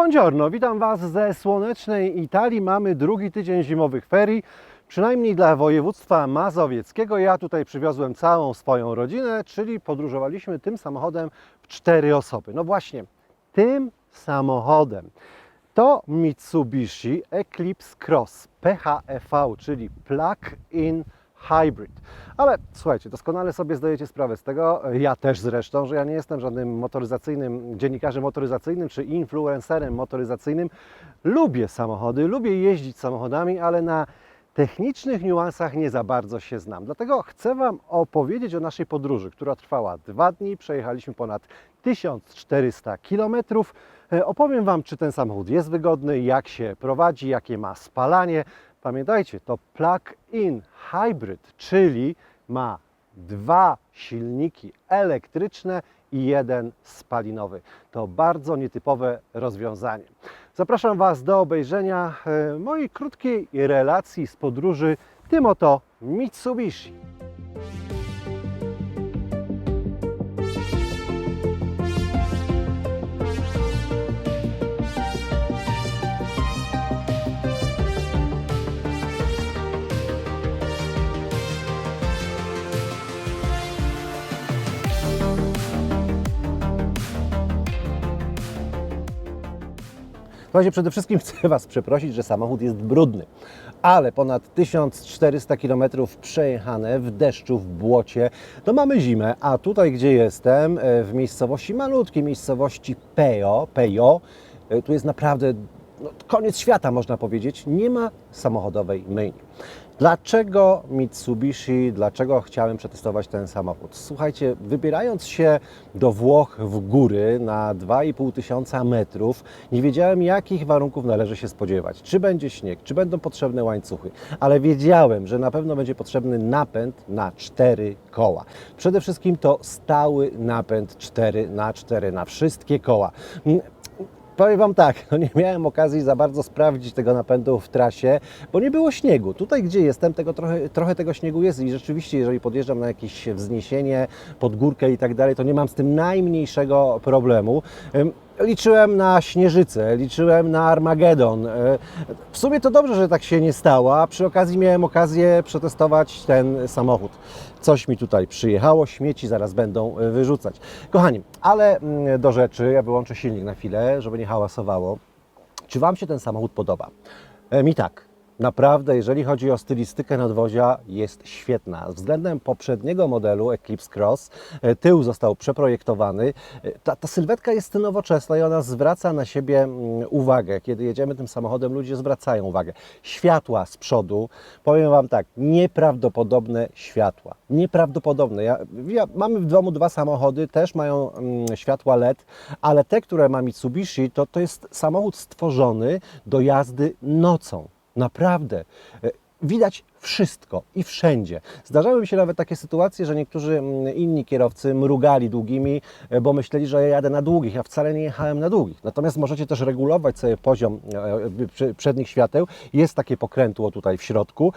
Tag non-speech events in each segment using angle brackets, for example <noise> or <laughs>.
No buongiorno, witam Was ze słonecznej Italii. Mamy drugi tydzień zimowych ferii, przynajmniej dla województwa mazowieckiego. Ja tutaj przywiozłem całą swoją rodzinę, czyli podróżowaliśmy tym samochodem w cztery osoby. No właśnie, tym samochodem. To Mitsubishi Eclipse Cross PHEV, czyli Plug-in Hybrid. Ale słuchajcie, doskonale sobie zdajecie sprawę z tego, ja też zresztą, że ja nie jestem żadnym motoryzacyjnym, dziennikarzem motoryzacyjnym czy influencerem motoryzacyjnym. Lubię samochody, lubię jeździć samochodami, ale na technicznych niuansach nie za bardzo się znam. Dlatego chcę Wam opowiedzieć o naszej podróży, która trwała dwa dni. Przejechaliśmy ponad 1400 km. E, Opowiem Wam, czy ten samochód jest wygodny, jak się prowadzi, jakie ma spalanie. Pamiętajcie, to plug-in hybrid, czyli ma dwa silniki elektryczne i jeden spalinowy. To bardzo nietypowe rozwiązanie. Zapraszam Was do obejrzenia e, mojej krótkiej relacji z podróży tym oto Mitsubishi. Słuchajcie, przede wszystkim <laughs> chcę Was przeprosić, że samochód jest brudny, ale ponad 1400 km przejechane w deszczu, w błocie, to mamy zimę, a tutaj, gdzie jestem, e, w miejscowości malutkiej, miejscowości Pejo, Pejo e, tu jest naprawdę no, koniec świata, można powiedzieć, nie ma samochodowej myjni. Dlaczego Mitsubishi, dlaczego chciałem przetestować ten samochód? Słuchajcie, wybierając się do Włoch w góry na 2,5 tysiąca metrów, nie wiedziałem, jakich warunków należy się spodziewać. Czy będzie śnieg, czy będą potrzebne łańcuchy, ale wiedziałem, że na pewno będzie potrzebny napęd na cztery koła. Przede wszystkim to stały napęd 4 na 4 na wszystkie koła. Powiem Wam tak, no nie miałem okazji za bardzo sprawdzić tego napędu w trasie, bo nie było śniegu. Tutaj, gdzie jestem, tego trochę, trochę tego śniegu jest i rzeczywiście, jeżeli podjeżdżam na jakieś wzniesienie, pod górkę i tak dalej, to nie mam z tym najmniejszego problemu. Liczyłem na śnieżycę, liczyłem na Armagedon. E, W sumie to dobrze, że tak się nie stało, a przy okazji miałem okazję przetestować ten samochód. Coś mi tutaj przyjechało, śmieci zaraz będą e, wyrzucać. Kochani, ale mm, do rzeczy, ja wyłączę silnik na chwilę, żeby nie hałasowało. Czy Wam się ten samochód podoba? E, Mi tak. Naprawdę, jeżeli chodzi o stylistykę nadwozia, jest świetna. Względem poprzedniego modelu Eclipse Cross, e, tył został przeprojektowany. E, Ta, ta sylwetka jest nowoczesna i ona zwraca na siebie mm, uwagę. Kiedy jedziemy tym samochodem, ludzie zwracają uwagę. Światła z przodu, powiem Wam tak, nieprawdopodobne światła. Nieprawdopodobne. Ja, ja, mamy w domu dwa samochody, też mają mm, światła LED, ale te, które ma Mitsubishi, to, to jest samochód stworzony do jazdy nocą. Naprawdę. E, Widać wszystko i wszędzie. Zdarzały mi się nawet takie sytuacje, że niektórzy mm, inni kierowcy mrugali długimi, e, bo myśleli, że ja jadę na długich. Ja wcale nie jechałem na długich. Natomiast możecie też regulować sobie poziom e, przednich świateł. Jest takie pokrętło tutaj w środku,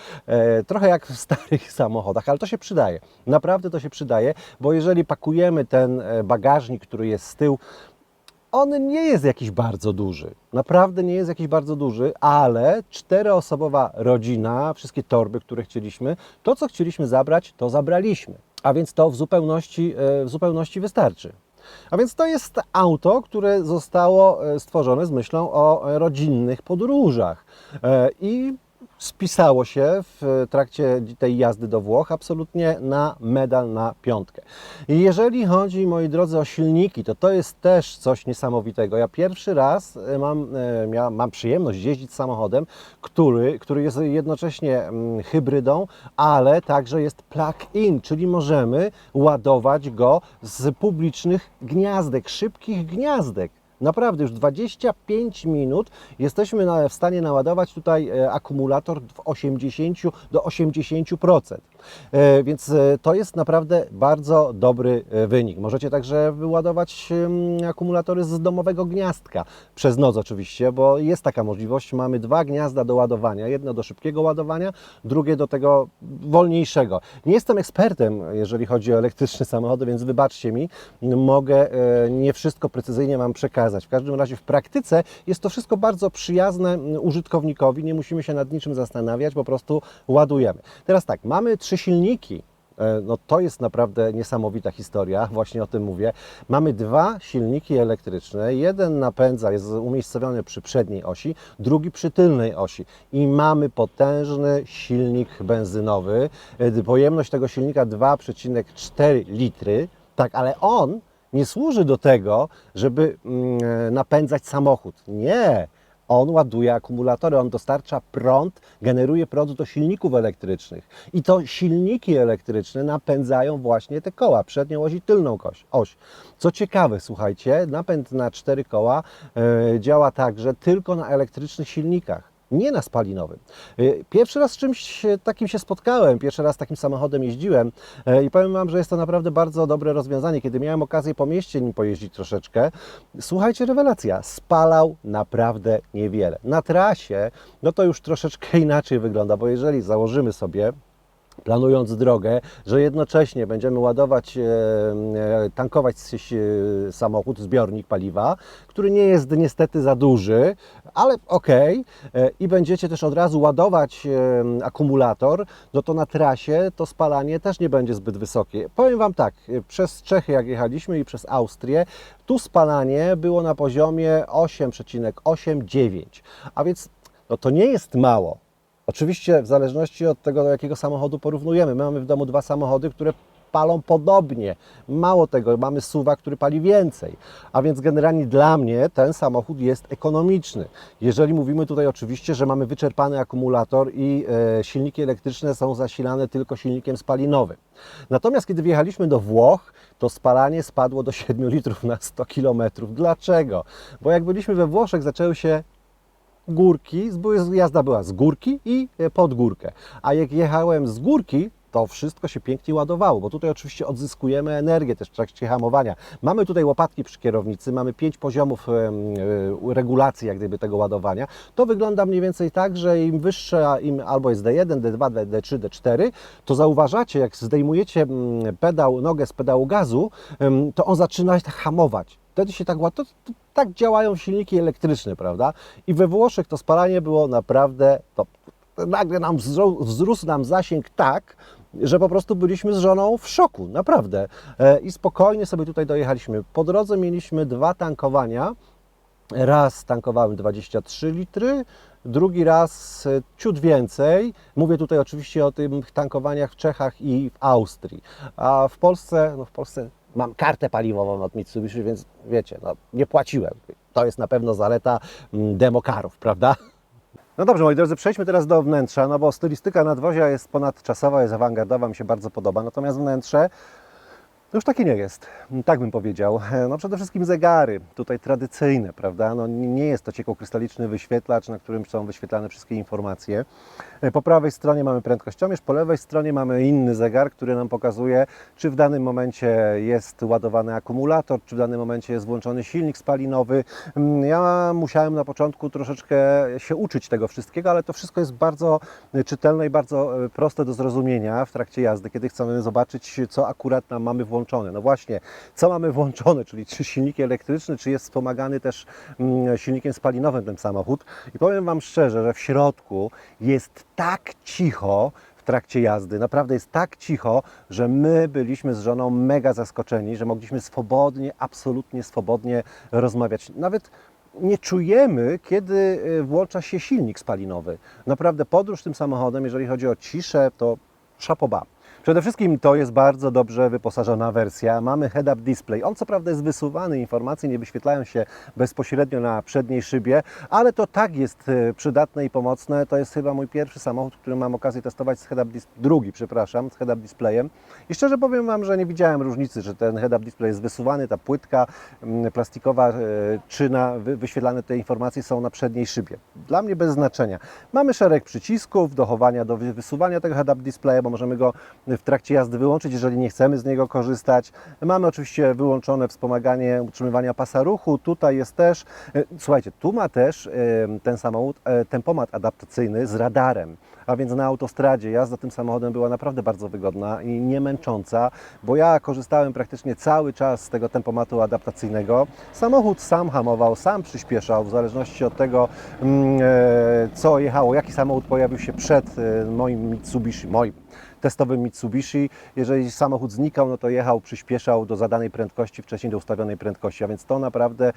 trochę jak w starych <laughs> samochodach, ale to się przydaje. Naprawdę to się przydaje, bo jeżeli pakujemy ten bagażnik, który jest z tyłu, on nie jest jakiś bardzo duży. Naprawdę nie jest jakiś bardzo duży, ale czteroosobowa rodzina, wszystkie torby, które chcieliśmy, to co chcieliśmy zabrać, to zabraliśmy. A więc to w zupełności, e, w zupełności wystarczy. A więc to jest auto, które zostało e, stworzone z myślą o e, rodzinnych podróżach. I spisało się w trakcie tej jazdy do Włoch absolutnie na medal na piątkę. I jeżeli chodzi, moi drodzy, o silniki, to to jest też coś niesamowitego. Ja pierwszy raz e, mam, e, mia, mam przyjemność jeździć samochodem, który, który jest jednocześnie mm, hybrydą, ale także jest plug-in, czyli możemy ładować go z publicznych gniazdek, szybkich gniazdek. Naprawdę już 25 minut jesteśmy w stanie naładować tutaj e, akumulator w 80 do 80%. E, Więc e, to jest naprawdę bardzo dobry wynik. Możecie także wyładować akumulatory z domowego gniazdka przez noc oczywiście, bo jest taka możliwość. Mamy dwa gniazda do ładowania. Jedno do szybkiego ładowania, drugie do tego wolniejszego. Nie jestem ekspertem, jeżeli chodzi o elektryczne samochody, więc wybaczcie mi. Mogę nie wszystko precyzyjnie Wam przekazać, W każdym razie w praktyce jest to wszystko bardzo przyjazne mm, użytkownikowi, nie musimy się nad niczym zastanawiać, po prostu ładujemy. Teraz tak, mamy trzy silniki. E, No to jest naprawdę niesamowita historia, <laughs> właśnie o tym mówię. Mamy dwa silniki elektryczne. Jeden napędza, jest umiejscowiony przy przedniej osi, drugi przy tylnej osi. I mamy potężny silnik benzynowy. E, Pojemność tego silnika 2,4 litry. Tak, ale on nie służy do tego, żeby mm, napędzać samochód. Nie. On ładuje akumulatory, on dostarcza prąd, generuje prąd do silników elektrycznych. I to silniki elektryczne napędzają właśnie te koła, przednią oś i tylną oś. oś. Co ciekawe, słuchajcie, napęd na cztery koła e, działa także tylko na elektrycznych silnikach nie na spalinowym. Y, Pierwszy raz z czymś takim się spotkałem, pierwszy raz takim samochodem jeździłem e, i powiem Wam, że jest to naprawdę bardzo dobre rozwiązanie. Kiedy miałem okazję po mieście nim pojeździć troszeczkę, słuchajcie, rewelacja, spalał naprawdę niewiele. Na trasie, no to już troszeczkę <laughs> inaczej wygląda, bo jeżeli założymy sobie planując drogę, że jednocześnie będziemy ładować, e, e, tankować e, samochód, zbiornik paliwa, który nie jest niestety za duży, ale okej, e, i będziecie też od razu ładować akumulator, no to na trasie to spalanie też nie będzie zbyt wysokie. Powiem Wam tak, przez Czechy jak jechaliśmy i przez Austrię, tu spalanie było na poziomie 8,8-9, a więc no to nie jest mało. Oczywiście w zależności od tego, do jakiego samochodu porównujemy. My mamy w domu dwa samochody, które palą podobnie. Mało tego, mamy suwa, który pali więcej. A więc generalnie dla mnie ten samochód jest ekonomiczny. Jeżeli mówimy tutaj oczywiście, że mamy wyczerpany akumulator i e, silniki elektryczne są zasilane tylko silnikiem spalinowym. Natomiast kiedy wjechaliśmy do Włoch, to spalanie spadło do 7 litrów na 100 km. Dlaczego? Bo jak byliśmy we Włoszech, zaczęły się górki, jazda była z górki i e, pod górkę. A jak jechałem z górki, to wszystko się pięknie ładowało, bo tutaj oczywiście odzyskujemy energię też w trakcie hamowania. Mamy tutaj łopatki przy kierownicy, mamy pięć poziomów e, regulacji jak gdyby tego ładowania. To wygląda mniej więcej tak, że im wyższa, im albo jest D1, D2, D3, D4, to zauważacie, jak zdejmujecie mm, pedał, nogę z pedału gazu, to on zaczyna hamować. Wtedy się tak łatwo, tak działają silniki elektryczne, prawda? I we Włoszech to spalanie było naprawdę, to nagle nam wzrósł nam zasięg tak, że po prostu byliśmy z żoną w szoku, naprawdę. E, I spokojnie sobie tutaj dojechaliśmy. Po drodze mieliśmy dwa tankowania. Raz tankowałem 23 litry, drugi raz e, ciut więcej. Mówię tutaj oczywiście o tych tankowaniach w Czechach i w Austrii. A w Polsce, no w Polsce mam kartę paliwową od Mitsubishi, więc wiecie, no, nie płaciłem. To jest na pewno zaleta mm, demokarów, prawda? No dobrze, moi drodzy, przejdźmy teraz do wnętrza, no bo stylistyka nadwozia jest ponadczasowa, jest awangardowa, mi się bardzo podoba, natomiast wnętrze no już takie nie jest, tak bym powiedział. No przede wszystkim zegary, tutaj tradycyjne, prawda? No nie jest to ciekłokrystaliczny wyświetlacz, na którym są wyświetlane wszystkie informacje. Po prawej stronie mamy prędkościomierz, po lewej stronie mamy inny zegar, który nam pokazuje, czy w danym momencie jest ładowany akumulator, czy w danym momencie jest włączony silnik spalinowy. Mm, Ja musiałem na początku troszeczkę się uczyć tego wszystkiego, ale to wszystko jest bardzo czytelne i bardzo e, proste do zrozumienia w trakcie jazdy, kiedy chcemy zobaczyć, co akurat nam mamy włączone. No właśnie, co mamy włączone, czyli czy silniki elektryczne, czy jest wspomagany też mm, silnikiem spalinowym ten samochód. I powiem Wam szczerze, że w środku jest tak cicho, w trakcie jazdy. Naprawdę jest tak cicho, że my byliśmy z żoną mega zaskoczeni, że mogliśmy swobodnie, absolutnie swobodnie rozmawiać. Nawet nie czujemy, kiedy y, włącza się silnik spalinowy. Naprawdę podróż tym samochodem, jeżeli chodzi o ciszę, to szapoba. Przede wszystkim to jest bardzo dobrze wyposażona wersja. Mamy head-up display. On co prawda jest wysuwany, informacje nie wyświetlają się bezpośrednio na przedniej szybie, ale to tak jest e, przydatne i pomocne. To jest chyba mój pierwszy samochód, który mam okazję testować z head-up drugi, przepraszam, z head-up displayem. I szczerze powiem Wam, że nie widziałem różnicy, że ten head-up display jest wysuwany, ta płytka mm, plastikowa e, czy na wy- wyświetlane te informacje są na przedniej szybie. Dla mnie bez znaczenia. Mamy szereg przycisków do chowania, do wy- wysuwania tego head-up displaya, bo możemy go w trakcie jazdy wyłączyć, jeżeli nie chcemy z niego korzystać. Mamy oczywiście wyłączone wspomaganie utrzymywania pasa ruchu. Tutaj jest też, e, słuchajcie, tu ma też e, ten samochód e, tempomat adaptacyjny z radarem. A więc na autostradzie jazda tym samochodem była naprawdę bardzo wygodna i nie męcząca, bo ja korzystałem praktycznie cały czas z tego tempomatu adaptacyjnego. Samochód sam hamował, sam przyspieszał, w zależności od tego, mm, co jechało, jaki samochód pojawił się przed moim Mitsubishi, moim testowym Mitsubishi. Jeżeli samochód znikał, no to jechał, przyspieszał do zadanej prędkości, wcześniej do ustawionej prędkości, a więc to naprawdę e,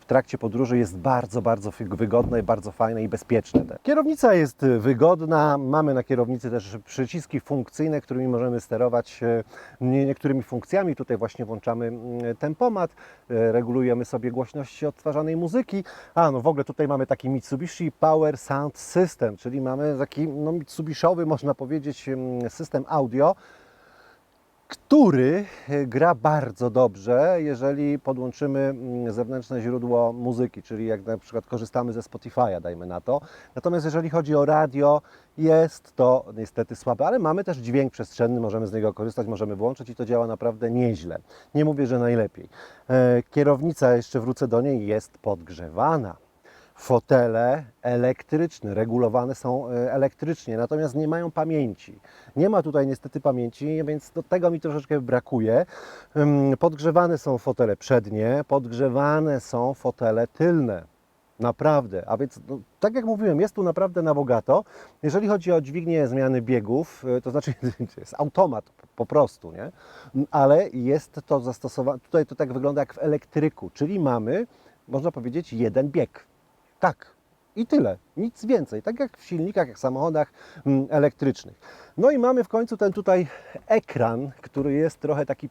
w trakcie podróży jest bardzo, bardzo wygodne, bardzo fajne i bezpieczne. Kierownica jest wygodna, mamy na kierownicy też przyciski funkcyjne, którymi możemy sterować e, nie- niektórymi funkcjami. Tutaj właśnie włączamy tempomat, e, regulujemy sobie głośność odtwarzanej muzyki. A, no w ogóle tutaj mamy taki Mitsubishi Power Sound System, czyli mamy taki no, Mitsubishowy, można powiedzieć, system audio, który e, gra bardzo dobrze, jeżeli podłączymy mm, zewnętrzne źródło muzyki, czyli jak na przykład korzystamy ze Spotify'a, dajmy na to. Natomiast jeżeli chodzi o radio, jest to niestety słabe, ale mamy też dźwięk przestrzenny, możemy z niego korzystać, możemy włączyć i to działa naprawdę nieźle. Nie mówię, że najlepiej. E, Kierownica, jeszcze wrócę do niej, jest podgrzewana. Fotele elektryczne, regulowane są e, elektrycznie, natomiast nie mają pamięci. Nie ma tutaj niestety pamięci, więc do tego mi troszeczkę brakuje. Podgrzewane są fotele przednie, podgrzewane są fotele tylne. Naprawdę, a więc no, tak jak mówiłem, jest tu naprawdę na bogato. Jeżeli chodzi o dźwignię zmiany biegów, y, to znaczy <laughs> jest automat po- po prostu, nie? Mm, Ale jest to zastosowane, tutaj to tak wygląda jak w elektryku, czyli mamy, można powiedzieć, jeden bieg. Tak. I tyle, nic więcej. Tak jak w silnikach, jak w samochodach mm, elektrycznych. No i mamy w końcu ten tutaj ekran, który jest trochę taki,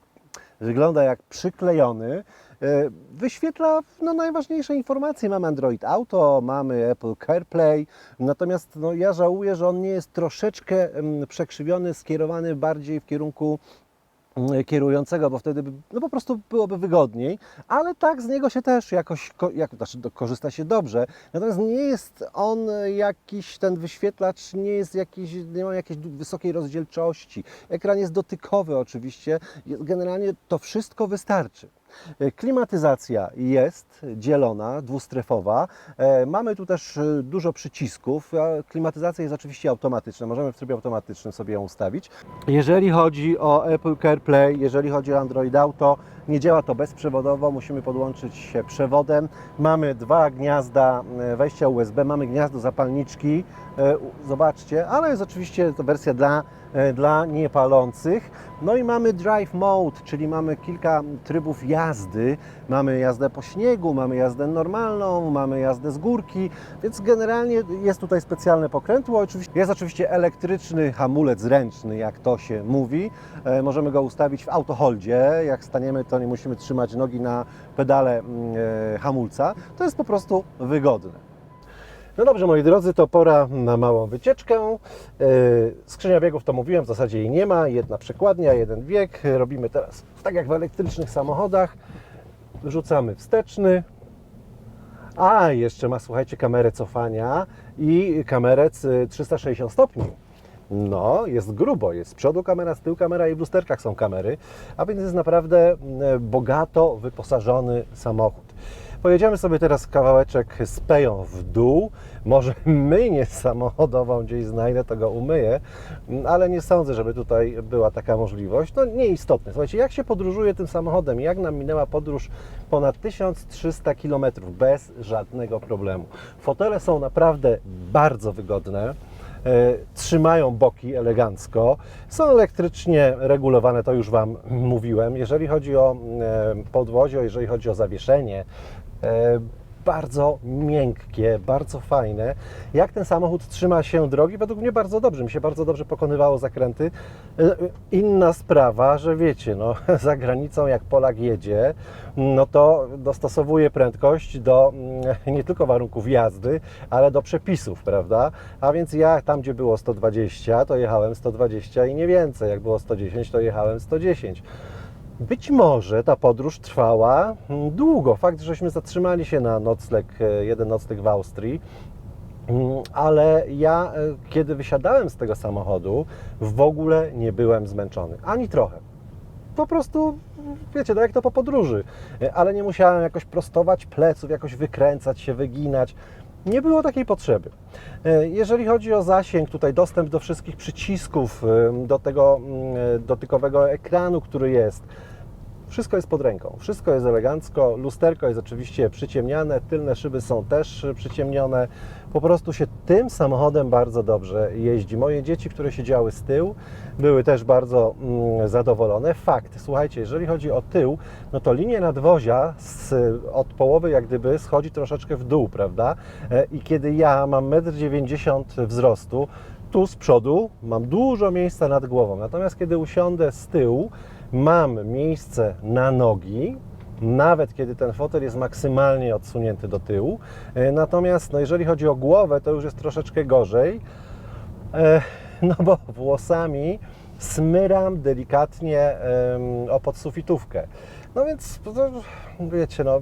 wygląda jak przyklejony. E, Wyświetla no, najważniejsze informacje. Mamy Android Auto, mamy Apple CarPlay, natomiast no, ja żałuję, że on nie jest troszeczkę mm, przekrzywiony, skierowany bardziej w kierunku kierującego, bo wtedy no po prostu byłoby wygodniej, ale tak z niego się też jakoś, ko- jak, znaczy korzysta się dobrze, natomiast nie jest on jakiś, ten wyświetlacz nie jest jakiś, nie ma jakiejś wysokiej rozdzielczości, ekran jest dotykowy oczywiście, generalnie to wszystko wystarczy. E, Klimatyzacja jest dzielona, dwustrefowa. E, Mamy tu też e, dużo przycisków. Klimatyzacja jest oczywiście automatyczna. Możemy w trybie automatycznym sobie ją ustawić. Jeżeli chodzi o Apple CarPlay, jeżeli chodzi o Android Auto, nie działa to bezprzewodowo, musimy podłączyć się przewodem. Mamy dwa gniazda wejścia USB, mamy gniazdo zapalniczki, zobaczcie, ale jest oczywiście to wersja dla, dla niepalących. No i mamy Drive Mode, czyli mamy kilka trybów jazdy. Mamy jazdę po śniegu, mamy jazdę normalną, mamy jazdę z górki, więc generalnie jest tutaj specjalne pokrętło. Jest oczywiście elektryczny hamulec ręczny, jak to się mówi. E, możemy go ustawić w autoholdzie. Jak staniemy, to nie musimy trzymać nogi na pedale mm, e, hamulca. To jest po prostu wygodne. No dobrze, moi drodzy, to pora na małą wycieczkę. E, Skrzynia biegów to mówiłem, w zasadzie jej nie ma. Jedna przekładnia, jeden bieg. Robimy teraz tak jak w elektrycznych samochodach. Wrzucamy wsteczny. A, jeszcze ma, słuchajcie, kamerę cofania i kamerę c- 360 stopni. No, jest grubo, jest z przodu kamera, z tyłu kamera i w lusterkach są kamery, a więc jest naprawdę mm, bogato wyposażony samochód. Pojedziemy sobie teraz kawałeczek z peją w dół. Może myjnię samochodową gdzieś znajdę, to go umyję, ale nie sądzę, żeby tutaj była taka możliwość. No nieistotne. Słuchajcie, jak się podróżuje tym samochodem? Jak nam minęła podróż ponad 1300 km bez żadnego problemu. Fotele są naprawdę bardzo wygodne. E, trzymają boki elegancko, są elektrycznie regulowane, to już Wam mówiłem. Jeżeli chodzi o e, podwozie, jeżeli chodzi o zawieszenie, bardzo miękkie, bardzo fajne. Jak ten samochód trzyma się drogi? Według mnie bardzo dobrze. Mi się bardzo dobrze pokonywało zakręty. E, Inna sprawa, że wiecie, no, <laughs> za granicą jak Polak jedzie, no to dostosowuje prędkość do mm, <laughs> nie tylko warunków jazdy, ale do przepisów, prawda? A więc ja tam, gdzie było 120, to jechałem 120 i nie więcej. Jak było 110, to jechałem 110. Być może ta podróż trwała mm, długo. Fakt, żeśmy zatrzymali się na nocleg, e, jeden nocleg w Austrii, Mm, Ale ja, e, kiedy wysiadałem z tego samochodu, w ogóle nie byłem zmęczony. Ani trochę. Po prostu, wiecie, no jak to po podróży. E, Ale nie musiałem jakoś prostować pleców, jakoś wykręcać się, wyginać. Nie było takiej potrzeby. Jeżeli chodzi o zasięg, tutaj dostęp do wszystkich przycisków, do tego mm, dotykowego ekranu, który jest, wszystko jest pod ręką, wszystko jest elegancko, lusterko jest oczywiście przyciemniane, tylne szyby są też przyciemnione. Po prostu się tym samochodem bardzo dobrze jeździ. Moje dzieci, które siedziały z tyłu, były też bardzo mm, zadowolone. Fakt, słuchajcie, jeżeli chodzi o tył, no to linia nadwozia z, od połowy jak gdyby schodzi troszeczkę w dół, prawda? E, I kiedy ja mam 1,90 m wzrostu, tu z przodu mam dużo miejsca nad głową. Natomiast kiedy usiądę z tyłu, mam miejsce na nogi, nawet kiedy ten fotel jest maksymalnie odsunięty do tyłu. E, Natomiast no, jeżeli chodzi o głowę, to już jest troszeczkę gorzej, e, no bo włosami smyram delikatnie o podsufitówkę. No więc wiecie, no,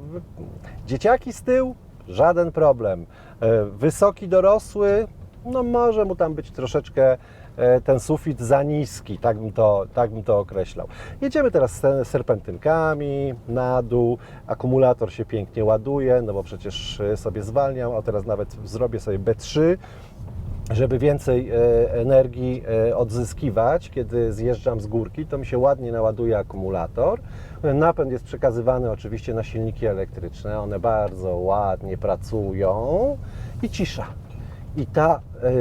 dzieciaki z tyłu, żaden problem. E, Wysoki dorosły, no może mu tam być troszeczkę ten sufit za niski, tak bym to, tak bym to określał. Jedziemy teraz serpentynkami na dół, akumulator się pięknie ładuje, no bo przecież e, sobie zwalniam, a teraz nawet zrobię sobie B3, żeby więcej e, energii e, odzyskiwać, kiedy zjeżdżam z górki, to mi się ładnie naładuje akumulator. Napęd jest przekazywany oczywiście na silniki elektryczne, one bardzo ładnie pracują i cisza. I ta e,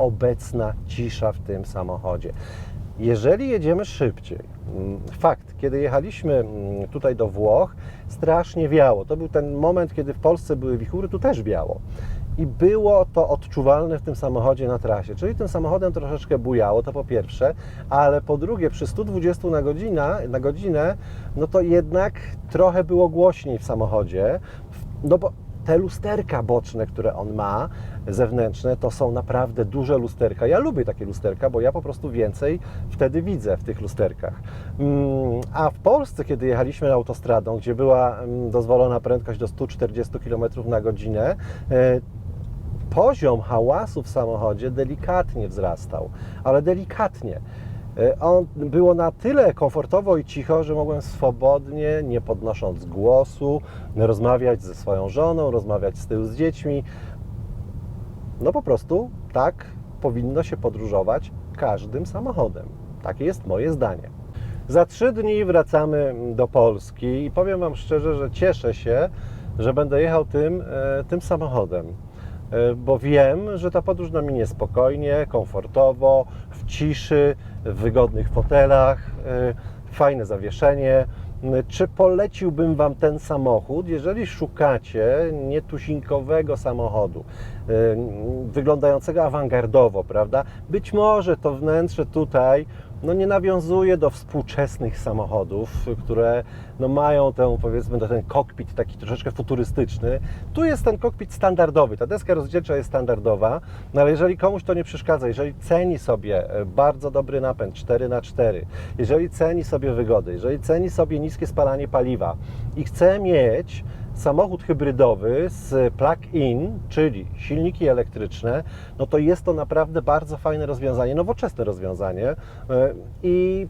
wszechobecna cisza w tym samochodzie. Jeżeli jedziemy szybciej, mm, fakt, kiedy jechaliśmy mm, tutaj do Włoch, strasznie wiało. To był ten moment, kiedy w Polsce były wichury, tu też wiało. I było to odczuwalne w tym samochodzie na trasie. Czyli tym samochodem troszeczkę bujało, to po pierwsze, ale po drugie, przy 120 na godzinę, na godzinę no to jednak trochę było głośniej w samochodzie. No bo te lusterka boczne, które on ma, zewnętrzne, to są naprawdę duże lusterka. Ja lubię takie lusterka, bo ja po prostu więcej wtedy widzę w tych lusterkach. Mm, A w Polsce, kiedy jechaliśmy autostradą, gdzie była mm, dozwolona prędkość do 140 km na godzinę, e, poziom hałasu w samochodzie delikatnie wzrastał, ale delikatnie. E, On było na tyle komfortowo i cicho, że mogłem swobodnie, nie podnosząc głosu, rozmawiać ze swoją żoną, rozmawiać z tyłu z dziećmi. No po prostu tak powinno się podróżować każdym samochodem. Takie jest moje zdanie. Za trzy dni wracamy do Polski i powiem Wam szczerze, że cieszę się, że będę jechał tym, e, tym samochodem, E, bo wiem, że ta podróż na minie spokojnie, komfortowo, ciszy, w wygodnych fotelach, e, fajne zawieszenie. Czy poleciłbym Wam ten samochód, jeżeli szukacie nietuzinkowego samochodu, e, wyglądającego awangardowo, prawda? Być może to wnętrze tutaj no nie nawiązuje do współczesnych samochodów, które no mają tę, powiedzmy, ten kokpit taki troszeczkę futurystyczny. Tu jest ten kokpit standardowy, ta deska rozdzielcza jest standardowa, no ale jeżeli komuś to nie przeszkadza, jeżeli ceni sobie e, bardzo dobry napęd 4x4, jeżeli ceni sobie wygodę, jeżeli ceni sobie niskie spalanie paliwa i chce mieć samochód hybrydowy z plug-in, czyli silniki elektryczne, no to jest to naprawdę bardzo fajne rozwiązanie, nowoczesne rozwiązanie. E, i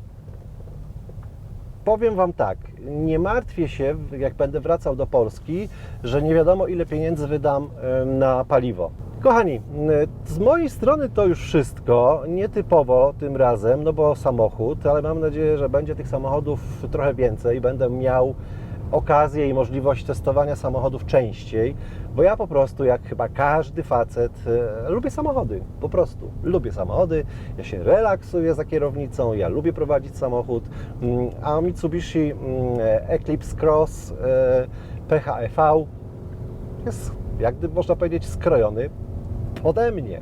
powiem Wam tak, nie martwię się, jak będę wracał do Polski, że nie wiadomo ile pieniędzy wydam e, na paliwo. Kochani, e, z mojej strony to już wszystko, nietypowo tym razem, no bo samochód, ale mam nadzieję, że będzie tych samochodów trochę więcej, będę miał okazję i możliwość testowania samochodów częściej, bo ja po prostu, jak chyba każdy facet, e, lubię samochody. Po prostu lubię samochody. Ja się relaksuję za kierownicą, ja lubię prowadzić samochód. Mm, A Mitsubishi mm, Eclipse Cross e, PHEV jest, jak gdyby można powiedzieć, skrojony pode mnie.